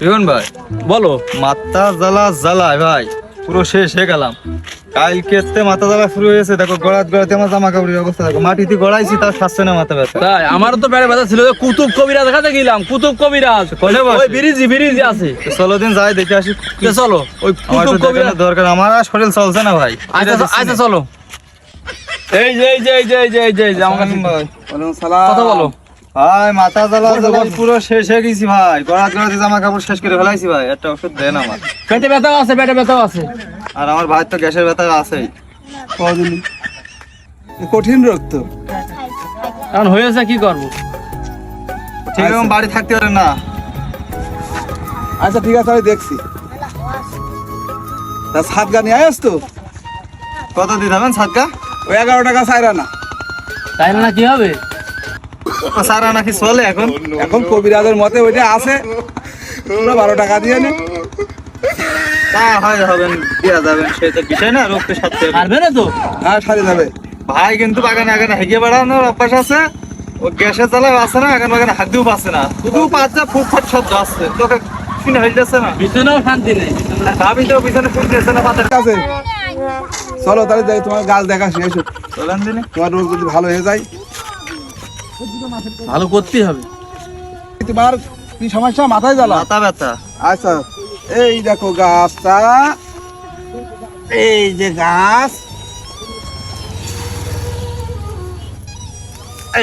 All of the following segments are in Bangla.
রিহন ভাই বলো মাথা জ্বালা জ্বালায় ভাই পুরো শেষ হয়ে গেলাম কালকে মাথা জ্বালা শুরু হয়েছে দেখো গড়াত গড়াতে আমার জামা কাপড়ের অবস্থা দেখো মাটিতে গড়াইছি তার শাসছে না মাথা ব্যথা তাই আমারও তো পেটে ব্যথা ছিল কুতুব কবিরাজ দেখাতে গেলাম কুতুব কবিরাজ ওই বিরিজি বিরিজি আছে চলো দিন যাই দেখে আসি তো চলো ওই আমার কুতুব কবিরাজ দরকার আমার আর শরীর চলছে না ভাই আচ্ছা আচ্ছা চলো এই যে এই যে এই যে এই যে এই যে আমার কথা বলো ভাই মাথা জ্বালা জ্বালা। পুরো শেষ হয়ে গেছি ভাই। গড়াত গড়াতে জামা কাপড় শেষ করে ফেলাইছি ভাই। একটা ওষুধ দেন আমার। পেটে ব্যথাও আছে পেটে ব্যথাও আছে। আর আমার ভাই তো গ্যাসের ব্যথা আছেই। কদিন? কঠিন রোগ তো। কারণ হয়েছে কি করব? ঠিক রকম বাড়ি থাকতে পারে না। আচ্ছা ঠিক আছে আমি দেখছি। তা সাত গা নিয়ে আস তো? কত দিন হবেন সাতকা ওই এগারো টাকা চাইরা না। তাই না কি হবে? সারা নাকি চলে এখন? এখন কবিরাজের মতে ওইটা আছে। তোমরা বারো টাকা দিয়ে নে। তা হয় হবেন দেওয়া যাবেন সে তো বিষয় না রোগকে সাথে পারবে না তো? হ্যাঁ যাবে। ভাই কিন্তু বাগানে আগানে হেগে বেড়ানোর অভ্যাস আছে। ও গ্যাসের জ্বালায় আছে না এখন বাগানে হাত দিয়েও পাচ্ছে না। শুধু শব্দ আসছে তোকে শুনে না। বিছানাও শান্তি নেই। ভাবি তো পিছনে ফুট না পাতের আছে। চলো তাহলে তোমার গাছ দেখা শেষ হোক। চলেন দিনে। তোমার রোগ যদি ভালো হয়ে যায় ভালো করতেই হবে। তোমার কি সমস্যা? মাথায় জ্বালা? মাথা ব্যথা। আচ্ছা এই দেখো গাছটা। এই যে গাছ।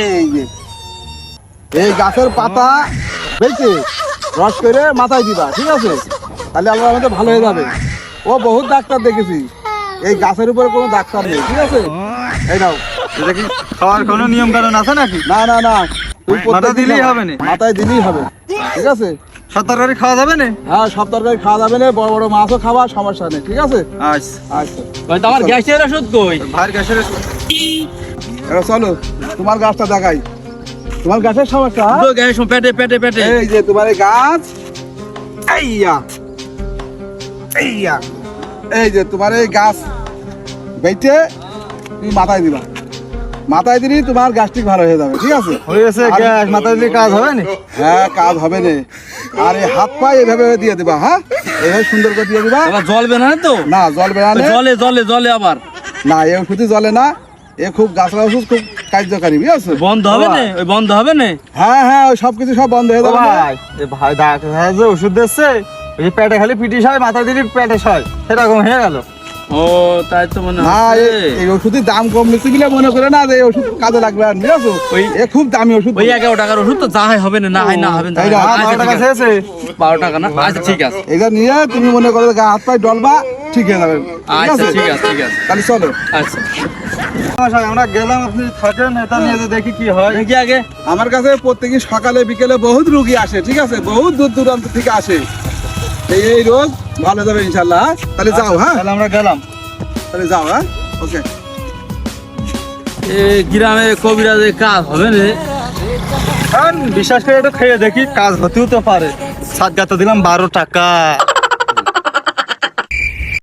এই যে। এই গাছের পাতা বেঁচে রস করে মাথায় দিবা ঠিক আছে? তাহলে আল্লাহ আমাদের ভালো হয়ে যাবে। ও বহুত ডাক্তার দেখেছি। এই গাছের উপরে কোনো ডাক্তার নেই ঠিক আছে? এই নাও। এটা কি খাওয়ার কোনো নিয়ম কারণ আছে নাকি? না না না। মাথা দিলেই হবে। না? মাথায় দিলেই হবে। ঠিক আছে? সব তরকারি খাওয়া যাবে না? হ্যাঁ সব তরকারি খাওয়া যাবে না। বড় বড় মাছও খাওয়া সমস্যা নেই। ঠিক আছে? আচ্ছা। আচ্ছা। তোমার গ্যাসের ওষুধ কই? ভাইয়ের গ্যাসের চলো তোমার গাছটা দেখাই। তোমার গাছের সমস্যা? হ্যাঁ? তো গ্যাস পেটে পেটে পেটে। এই যে তোমার এই গাছ। এইয়া। এইয়া। এই যে তোমার এই গাছ বেটে তুমি মাথায় দিবা। মাথায় দিলেই তোমার গাছটি ভালো হয়ে যাবে ঠিক আছে? হয়েছে গ্যাস মাথায় দিলে কাজ হবে না? হ্যাঁ কাজ হবে না। আর এই হাত পা এভাবে দিয়ে দিবা হ্যাঁ? এভাবে সুন্দর করে দিয়ে দিবা। জলবে না তো? না জল বেড়ানে জলে জলে জলে আবার। না এ ওষুধই জলে না। এ খুব গাছরা ওষুধ খুব কার্যকারী বুঝেছ? বন্ধ হবে না? ওই বন্ধ হবে না? হ্যাঁ হ্যাঁ ওই সব কিছু সব বন্ধ হয়ে যাবে। ভাই এ ভাই ডাক্তার যে ওষুধ দিচ্ছে ওই পেটে খালি পিটিস হয় মাথা দিলি পেটে হয় সেরকম হয়ে গেল। ও তাই তো মনে হয় এই ওষুধের দাম কম বেশি বলে মনে করে না যে ওষুধ কাজে লাগবে আর বুঝেছ? ওই- খুব দামি ওষুধ। ওই এগারো টাকার ওষুধ তো যা হয় হবে না না হয় না হবে না। তাই না? আচ্ছা, বারো টাকা ঠিক আছে। বারো টাকা না? আচ্ছা ঠিক আছে। এটা নিয়ে তুমি মনে করো গা হাত পায়ে ডলবা ঠিক হয়ে যাবে। আচ্ছা ঠিক আছে ঠিক আছে। তাহলে চলো। আচ্ছা। আমরা গেলাম আপনি থাকেন এটা নিয়ে দেখি কি হয়। দেখি আগে। আমার কাছে প্রত্যেকদিন সকালে বিকেলে বহুত রুগী আসে ঠিক আছে? বহুত দূর দূরান্ত থেকে আসে। এই এই রোগ ভালো যাবে ইনশাল্লাহ? তাহলে যাও হ্যাঁ? তাহলে আমরা গেলাম। তাহলে যাও হ্যাঁ? ওকে এ গ্রামে কবিরাজের কাজ হবে না বিশ্বাস করে একটু খেয়ে দেখি কাজ হতেও তো পারে। সাত গাতে দিলাম বারো টাকা।